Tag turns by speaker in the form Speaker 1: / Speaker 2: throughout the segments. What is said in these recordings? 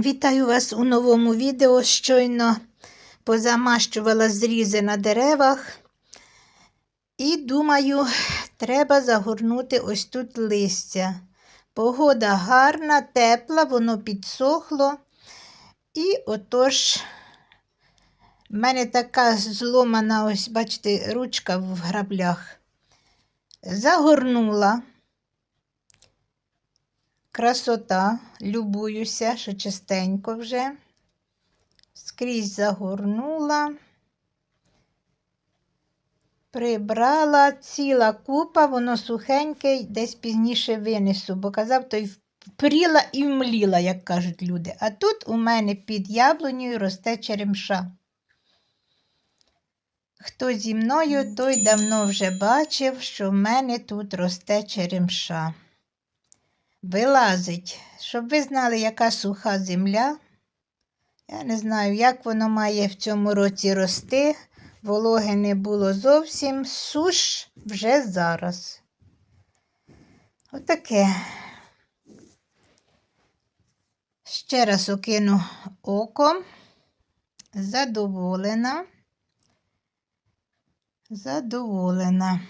Speaker 1: Вітаю вас у новому відео. Щойно позамащувала зрізи на деревах. І думаю, треба загорнути ось тут листя. Погода гарна, тепла, воно підсохло. І отож, в мене така зломана, ось, бачите, ручка в граблях. Загорнула. Красота, любуюся, що чистенько вже. Скрізь загорнула, прибрала ціла купа, воно сухеньке, десь пізніше винесу, бо казав, той впріла і вмліла, як кажуть люди. А тут у мене під яблунею росте черемша. Хто зі мною, той давно вже бачив, що в мене тут росте черемша. Вилазить, щоб ви знали, яка суха земля. Я не знаю, як воно має в цьому році рости. Вологи не було зовсім. Суш вже зараз. Отаке. Ще раз окину оком. Задоволена. Задоволена.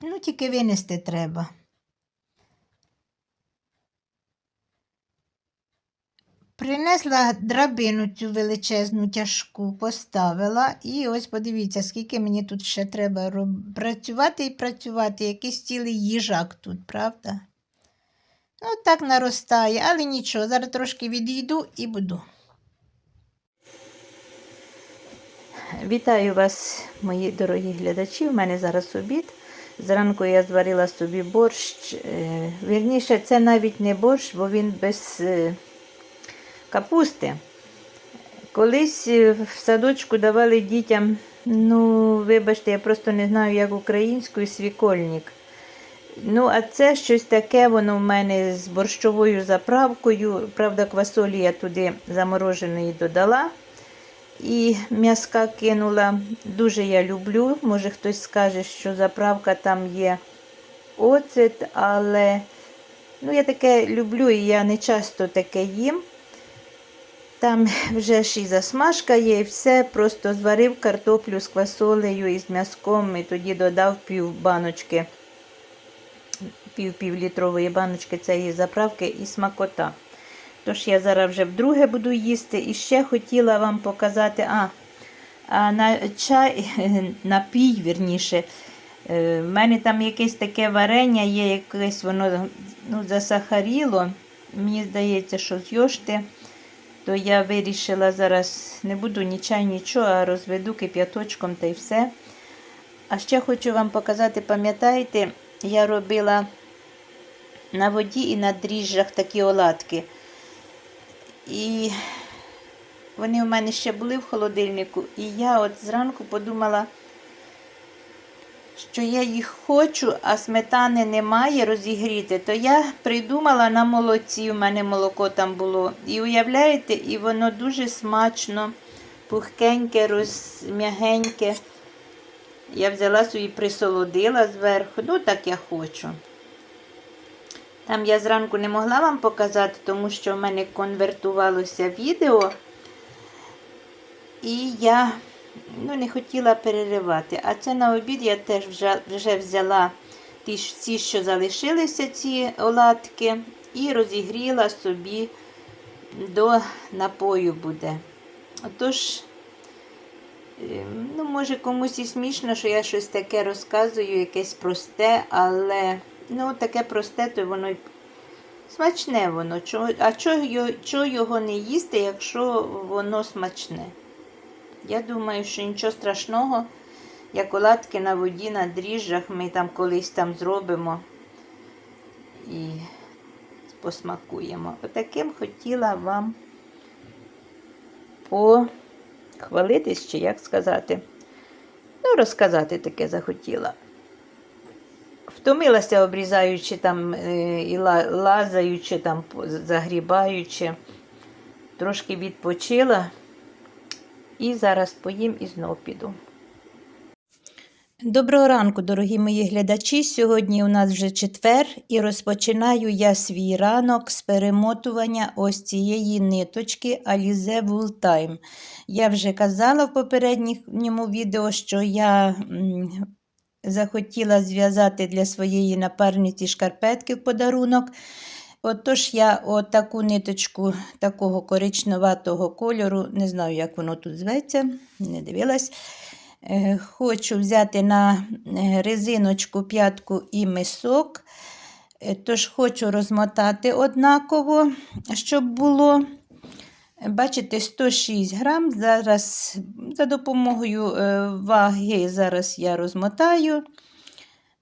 Speaker 1: Ну, тільки винести треба. Принесла драбину цю величезну тяжку, поставила, і ось подивіться, скільки мені тут ще треба роб... працювати і працювати, якийсь цілий їжак тут, правда? Ну, так наростає, але нічого, зараз трошки відійду і буду. Вітаю вас, мої дорогі глядачі. У мене зараз обід. Зранку я зварила собі борщ. Е, Вірніше, це навіть не борщ, бо він без е, капусти. Колись е, в садочку давали дітям, ну, вибачте, я просто не знаю, як українською свікольник. Ну, а це щось таке, воно в мене з борщовою заправкою. Правда, квасолі я туди замороженої додала. І м'язка кинула. Дуже я люблю. Може хтось скаже, що заправка там є оцет, але ну, я таке люблю і я не часто таке їм. Там вже ж і засмажка є, і все. Просто зварив картоплю з квасолею і з м'язком, і тоді додав пів баночки, пів-півлітрової баночки цієї заправки і смакота. Тож я зараз вже вдруге буду їсти. І ще хотіла вам показати, а, а на чай, напій, вірніше. В мене там якесь таке варення є, якесь воно ну, засахаріло. Мені здається, що з йошти то я вирішила зараз не буду ні чай, нічого, а розведу кип'яточком та й все. А ще хочу вам показати, пам'ятаєте, я робила на воді і на дріжджах такі оладки. І вони у мене ще були в холодильнику. І я от зранку подумала, що я їх хочу, а сметани немає розігріти, то я придумала на молоці, у мене молоко там було. І уявляєте, і воно дуже смачно, пухкеньке, розм'ягеньке. Я взяла собі присолодила зверху, ну так я хочу. Там я зранку не могла вам показати, тому що в мене конвертувалося відео. І я ну, не хотіла переривати. А це на обід я теж вже вже взяла ті, ті, що залишилися, ці оладки, і розігріла собі до напою буде. Отож, ну, може, комусь і смішно, що я щось таке розказую, якесь просте, але ну, таке просте, то воно й смачне воно. А чого його не їсти, якщо воно смачне? Я думаю, що нічого страшного, як оладки на воді, на дріжджах, ми там колись там зробимо і посмакуємо. Отаким хотіла вам похвалитись, чи як сказати. Ну, розказати таке захотіла. Втомилася, обрізаючи там е, і лазаючи, там, загрібаючи, трошки відпочила. І зараз поїм і знов піду. Доброго ранку, дорогі мої глядачі. Сьогодні у нас вже четвер, і розпочинаю я свій ранок з перемотування ось цієї ниточки Alize Wool Time. Я вже казала в попередньому відео, що я захотіла зв'язати для своєї напарниці шкарпетки в подарунок. Отож, я отаку ниточку такого коричневатого кольору, не знаю, як воно тут зветься, не дивилась. Е, Хочу взяти на е, резиночку п'ятку і мисок, Е, тож хочу розмотати однаково, щоб було. Бачите, 106 грам. Зараз за допомогою ваги зараз я розмотаю.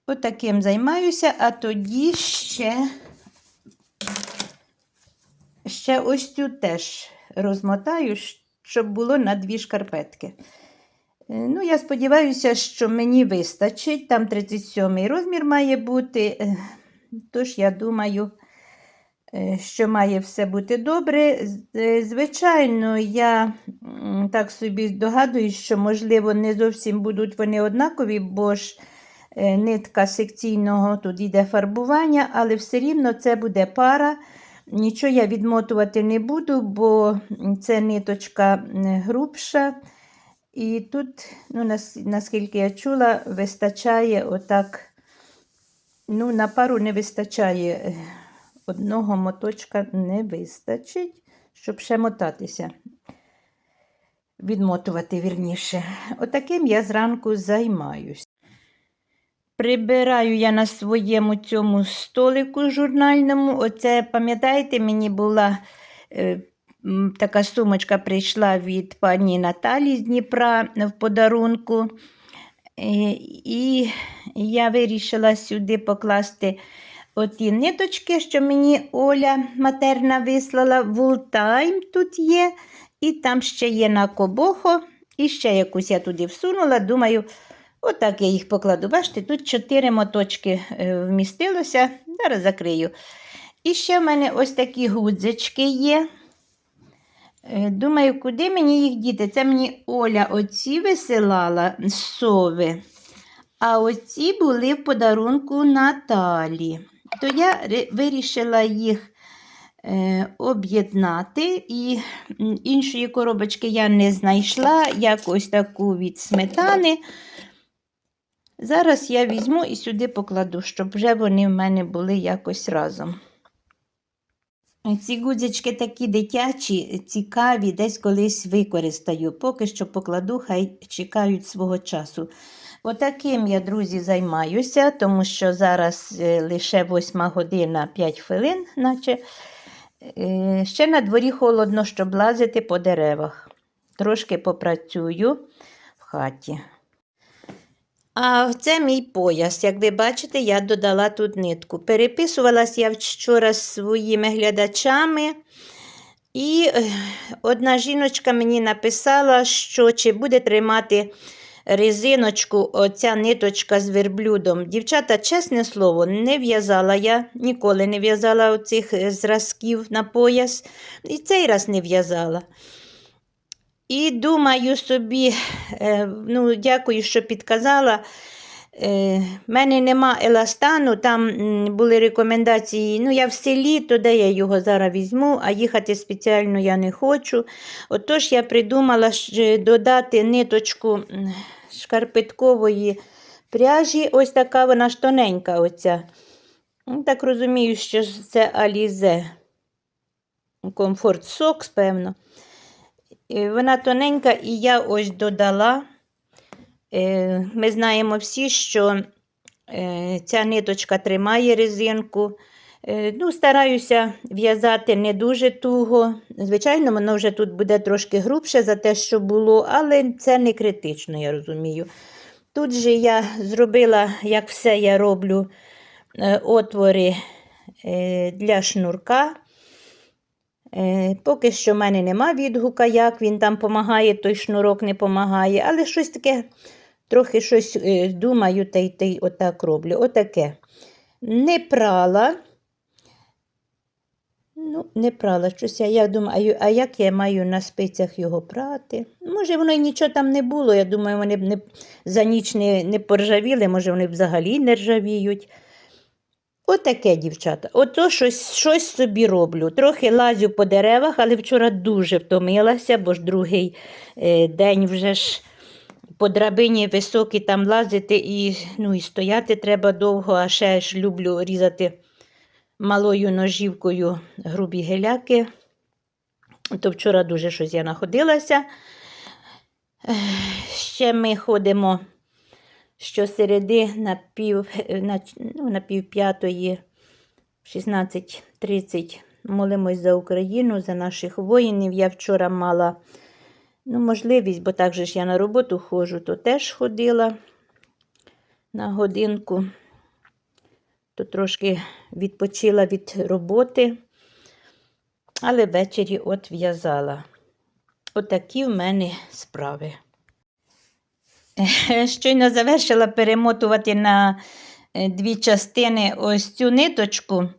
Speaker 1: Отаким займаюся, а тоді ще, ще ось цю теж розмотаю, щоб було на дві шкарпетки. Е, Ну, я сподіваюся, що мені вистачить. Там 37 розмір має бути. Е, Тож, я думаю, е, що має все бути добре. Звичайно, я так собі здогадуюсь, що, можливо, не зовсім будуть вони однакові, бо ж нитка секційного тут йде фарбування, але все рівно це буде пара. Нічого я відмотувати не буду, бо це ниточка грубша. І тут, ну, наскільки я чула, вистачає отак, ну, на пару не вистачає е, одного моточка не вистачить, щоб ще мотатися. Відмотувати вірніше. Отаким я зранку займаюсь. Прибираю я на своєму цьому столику журнальному. Оце, пам'ятаєте, мені була е, така сумочка прийшла від пані Наталі з Дніпра в подарунку. Е, І я вирішила сюди покласти оті ниточки, що мені Оля матерна вислала. Вултайм тут є, і там ще є на кобохо. І ще якусь я туди всунула. Думаю, отак я їх покладу. Бачите, тут чотири моточки е, вмістилося. Зараз закрию. І ще в мене ось такі гудзички є. Е, Думаю, куди мені їх діти? Це мені Оля оці висилала з сови, а оці були в подарунку Наталі. То я вирішила їх е, об'єднати, і іншої коробочки я не знайшла, як ось таку від сметани. Зараз я візьму і сюди покладу, щоб вже вони в мене були якось разом. Ці гудзички такі дитячі, цікаві, десь колись використаю. Поки що покладу, хай чекають свого часу. Отаким я, друзі, займаюся, тому що зараз е, лише 8 година 5 хвилин, наче. Е, Ще на дворі холодно, щоб лазити по деревах. Трошки попрацюю в хаті. А це мій пояс. Як ви бачите, я додала тут нитку. Переписувалась я вчора з своїми глядачами. І одна жіночка мені написала, що чи буде тримати резиночку оця ниточка з верблюдом. Дівчата, чесне слово, не в'язала я, ніколи не в'язала оцих е, зразків на пояс. І цей раз не в'язала. І думаю собі, е, ну, дякую, що підказала. Е, в мене нема еластану, там були рекомендації. Ну, я в селі, то де я його зараз візьму, а їхати спеціально я не хочу. Отож, я придумала додати ниточку шкарпеткової пряжі. Ось така вона ж тоненька. оця. Ну, Так розумію, що це Alize. Комфорт Сокс, певно. Е, Вона тоненька, і я ось додала. Е, Ми знаємо всі, що е, ця ниточка тримає резинку. Ну, Стараюся в'язати не дуже туго. Звичайно, воно вже тут буде трошки грубше за те, що було, але це не критично, я розумію. Тут же я зробила, як все я роблю, отвори для шнурка. Е, Поки що в мене нема відгука, як він там допомагає, той шнурок не допомагає, але щось таке, трохи щось е, думаю, та й та й отак роблю. Отаке. Не прала. Ну, не прала щось. Я, я думаю, а, як я маю на спицях його прати? Може, воно й нічого там не було. Я думаю, вони б не, за ніч не, не поржавіли, може, вони взагалі не ржавіють. Отаке, дівчата. Ото щось, щось собі роблю. Трохи лазю по деревах, але вчора дуже втомилася, бо ж другий е, день вже ж по драбині високій там лазити і, ну, і стояти треба довго, а ще ж люблю різати малою ножівкою грубі геляки. То вчора дуже щось я находилася. Ще ми ходимо щосереди на пів, ну, на пів п'ятої, 16.30 молимось за Україну, за наших воїнів. Я вчора мала ну, можливість, бо так же ж я на роботу ходжу, то теж ходила на годинку, то трошки відпочила від роботи, але ввечері от в'язала. Отакі в мене справи. Е, Щойно завершила перемотувати на е, дві частини ось цю ниточку.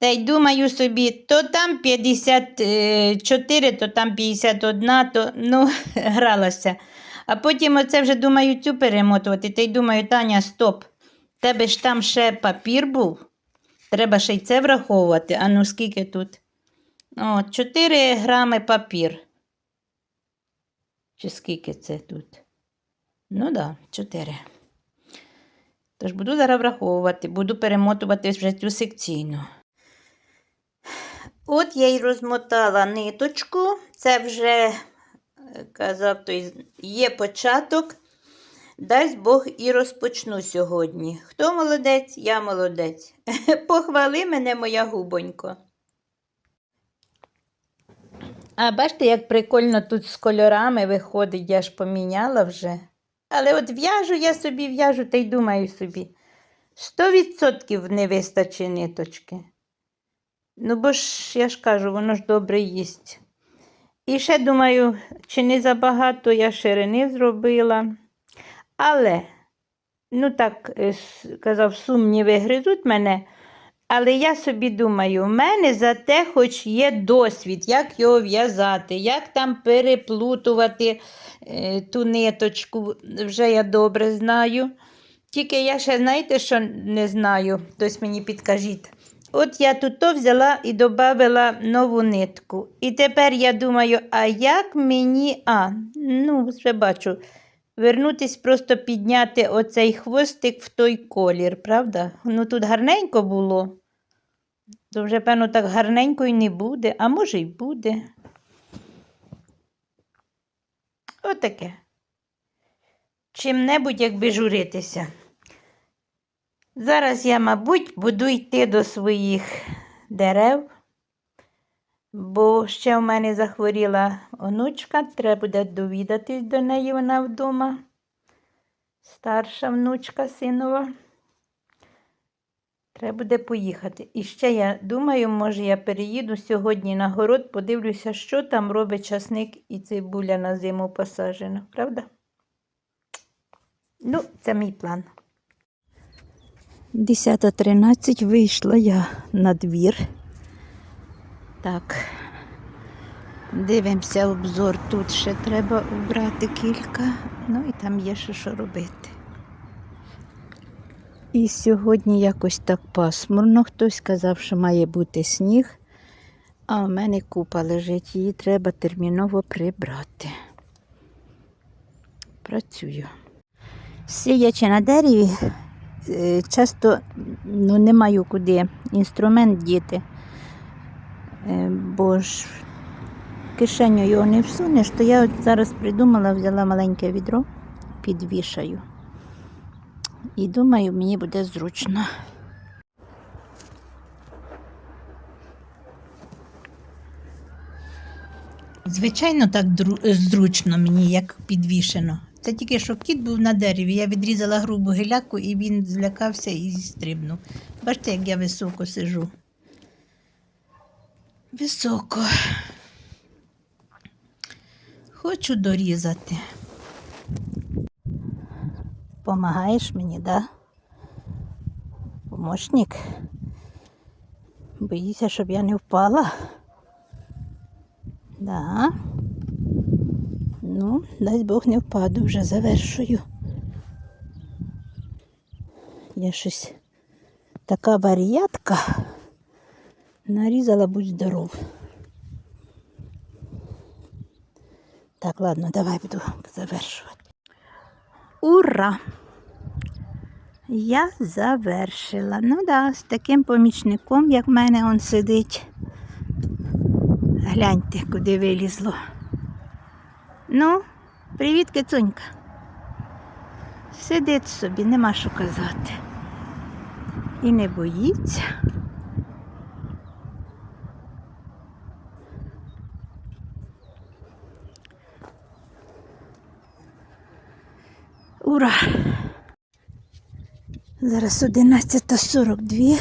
Speaker 1: Та й думаю собі, то там 54, то там 51, то ну, гралася. А потім оце вже думаю цю перемотувати. Та й думаю, Таня, стоп. Тебе ж там ще папір був. Треба ще й це враховувати. А ну скільки тут? О, 4 грами папір. Чи скільки це тут? Ну так, да, 4. Тож буду зараз враховувати, буду перемотувати вже цю секційну. От я й розмотала ниточку. Це вже, е, казав, той, є початок. Дасть Бог і розпочну сьогодні. Хто молодець, я молодець. Похвали мене, моя губонько. А бачите, як прикольно тут з кольорами виходить, я ж поміняла вже. Але от в'яжу я собі в'яжу та й думаю собі. Сто відсотків не вистачить ниточки. Ну, бо ж я ж кажу, воно ж добре їсть. І ще думаю, чи не забагато я ширини зробила. Але, ну так, е, казав, сумніви гризуть мене. Але я собі думаю, в мене зате хоч є досвід, як його в'язати, як там переплутувати е, ту ниточку, вже я добре знаю. Тільки я ще, знаєте, що не знаю, хтось мені підкажіть. От я тут то взяла і додала нову нитку. І тепер я думаю, а як мені, а, ну, вже бачу, вернутись просто підняти оцей хвостик в той колір, правда? Ну тут гарненько було. То вже, певно, так гарненько і не буде, а може й буде. Отаке. Чим-небудь, якби журитися. Зараз я, мабуть, буду йти до своїх дерев, бо ще в мене захворіла онучка, треба буде довідатись до неї, вона вдома. Старша внучка синова. Треба буде поїхати. І ще я думаю, може, я переїду сьогодні на город, подивлюся, що там робить часник і цибуля на зиму посаджена, правда? Ну, це мій план. 10.13 вийшла я на двір. Так. Дивимося обзор. Тут ще треба убрати кілька. Ну і там є ще що робити. І сьогодні якось так пасмурно. Хтось сказав, що має бути сніг, а у мене купа лежить, її треба терміново прибрати. Працюю. Сидячи на дереві, е, часто ну, не маю куди інструмент діти, бо ж кишеню його не всунеш, то я от зараз придумала, взяла маленьке відро, підвішаю. І думаю, мені буде зручно. Звичайно, так зручно мені, як підвішено. Це тільки що кіт був на дереві. Я відрізала грубу гіляку і він злякався і стрибнув. Бачите, як я високо сижу. Високо. Хочу дорізати. Помагаєш мені, да? Помощник. Боїся, щоб я не впала. Да. Ну, дай Бог не впаду, вже завершую. Я щось така варіатка. Нарізала, будь здоров. Так, ладно, давай буду завершувати. Ура! Я завершила. Ну да, з таким помічником, як в мене он сидить. Гляньте, куди вилізло. Ну, привіт, кицунька. Сидить собі, нема що казати. І не боїться. Ура! Зараз 11.42.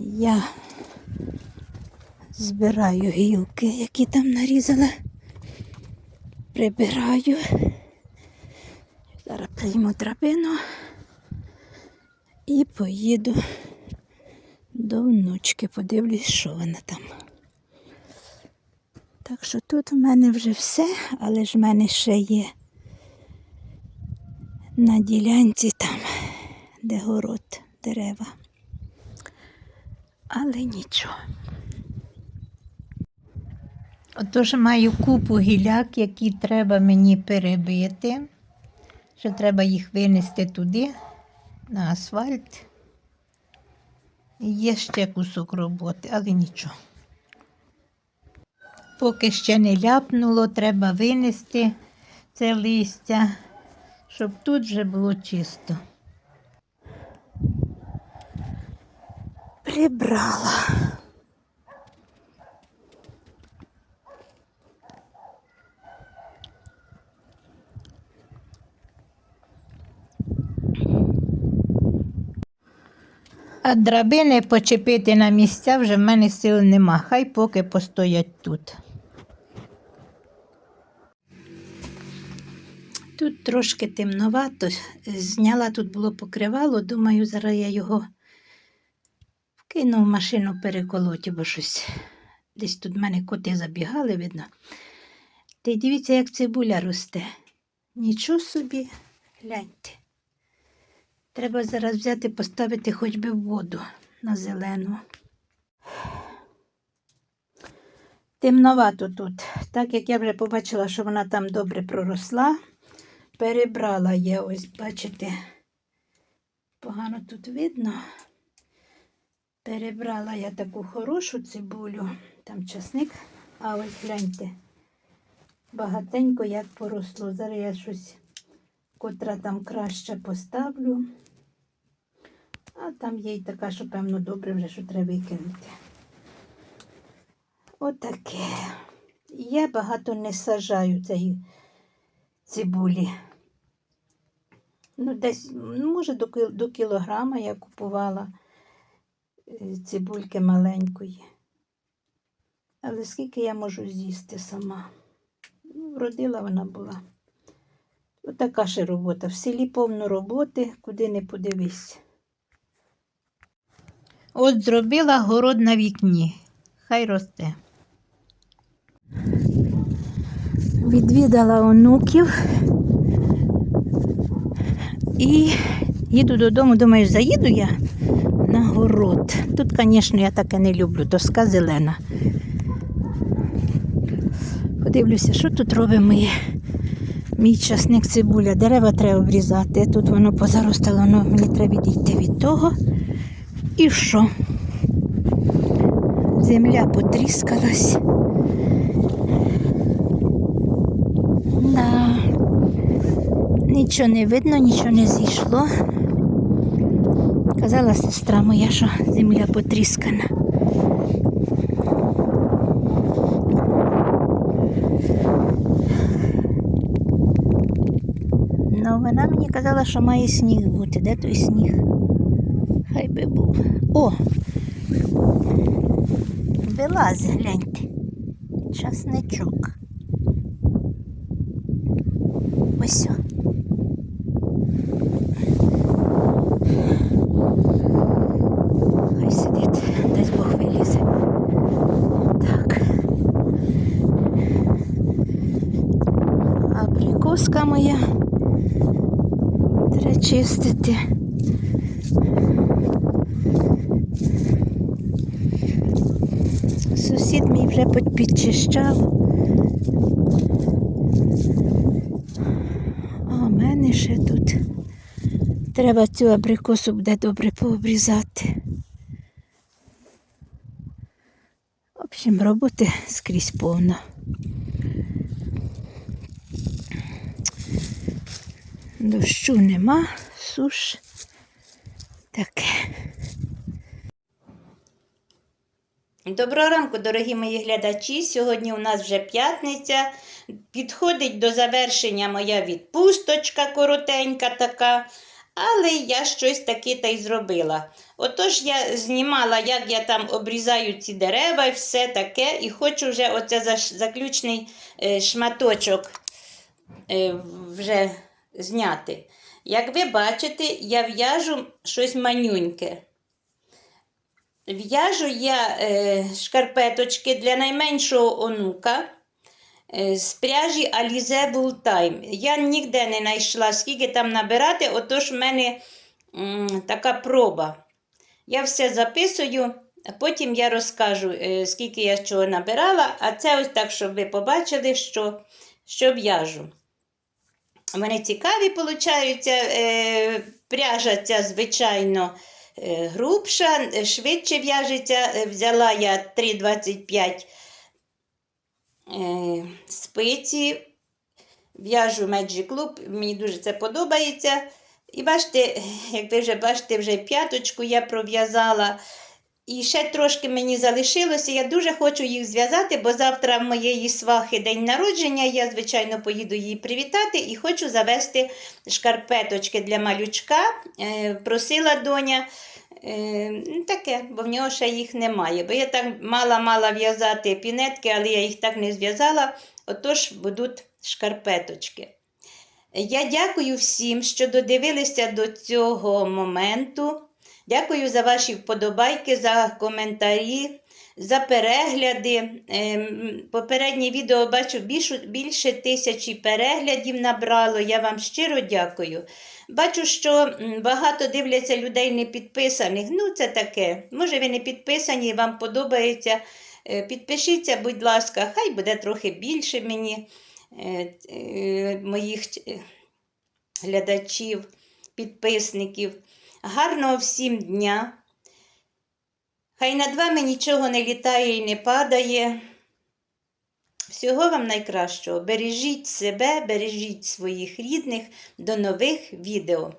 Speaker 1: Я збираю гілки, які там нарізала. Прибираю. Зараз прийму драбину і поїду до внучки, подивлюсь, що вона там. Так що тут в мене вже все, але ж в мене ще є на ділянці там, де город, дерева. Але нічого. Отож маю купу гіляк, які треба мені перебити. Що треба їх винести туди, на асфальт. Є ще кусок роботи, але нічого. Поки ще не ляпнуло, треба винести це листя, щоб тут вже було чисто. Прибрала. А драбини почепити на місця вже в мене сил нема. Хай поки постоять тут. Тут трошки темновато. Зняла тут було покривало, думаю, зараз я його вкину в машину переколоті, бо щось десь тут в мене коти забігали, видно. Та й дивіться, як цибуля росте. Нічого собі, гляньте. Треба зараз взяти, поставити хоч би в воду на зелену. Темновато тут. Так як я вже побачила, що вона там добре проросла, перебрала я ось, бачите, погано тут видно. Перебрала я таку хорошу цибулю, там часник, а ось гляньте, багатенько як поросло. Зараз я щось, котра там краще поставлю. А там є й така, що, певно, добре вже, що треба викинути. Отаке. Я багато не сажаю цієї цибулі. Ну, десь, ну, може, до, кілограма я купувала цибульки маленької. Але скільки я можу з'їсти сама? Ну, вродила вона була. Отака ще робота. В селі повно роботи, куди не подивись. От зробила город на вікні. Хай росте. Відвідала онуків і їду додому, думаю, заїду я на город. Тут, звісно, я таке не люблю, доска зелена. Подивлюся, що тут робить моє, мій часник цибуля. Дерева треба обрізати. Тут воно позаростало, ну, мені треба відійти від того. І що? Земля потріскалась. Да. Нічого не видно, нічого не зійшло. Казала сестра моя, що земля потріскана. Ну, вона мені казала, що має сніг бути. Де той сніг? Хай би був. О! Вилазь, гляньте. Часничок. Ось. о. Хай сидить. абрикоска моя. Треба. Сусід мій вже підчищав. А в мене ще тут. Треба цю абрикосу буде добре пообрізати. В общем, роботи скрізь повно. Дощу нема, суш. Таке. Доброго ранку, дорогі мої глядачі. Сьогодні у нас вже п'ятниця. Підходить до завершення моя відпусточка коротенька така. Але я щось таке та й зробила. Отож, я знімала, як я там обрізаю ці дерева і все таке. І хочу вже оце заключний е, шматочок е, вже зняти. Як ви бачите, я в'яжу щось манюньке. В'яжу я е, шкарпеточки для найменшого онука е, з пряжі Alize Bull Time. Я ніде не знайшла, скільки там набирати, отож в мене м, така проба. Я все записую, потім я розкажу, е, скільки я чого набирала, а це ось так, щоб ви побачили, що, що в'яжу. Вони цікаві, получаються. Е, пряжа ця, звичайно, е, грубша, швидше в'яжеться. Е, Взяла я 3,25 е, спиці. В'яжу Magic Club, мені дуже це подобається. І бачите, як ви вже бачите, вже п'яточку я пров'язала. І ще трошки мені залишилося. Я дуже хочу їх зв'язати, бо завтра в моєї свахи день народження. Я, звичайно, поїду її привітати і хочу завести шкарпеточки для малючка. Е, просила доня. Е, ну, таке, бо в нього ще їх немає. Бо я так мала-мала в'язати пінетки, але я їх так не зв'язала. Отож будуть шкарпеточки. Я дякую всім, що додивилися до цього моменту. Дякую за ваші вподобайки, за коментарі, за перегляди. Ем, Попереднє відео бачу більше, більше тисячі переглядів набрало. Я вам щиро дякую. Бачу, що багато дивляться людей не підписаних. Ну, це таке. Може, ви не підписані, вам подобається. Е, Підпишіться, будь ласка, хай буде трохи більше мені е, е, моїх глядачів, підписників. Гарного всім дня. Хай над вами нічого не літає і не падає. Всього вам найкращого. Бережіть себе, бережіть своїх рідних. До нових відео.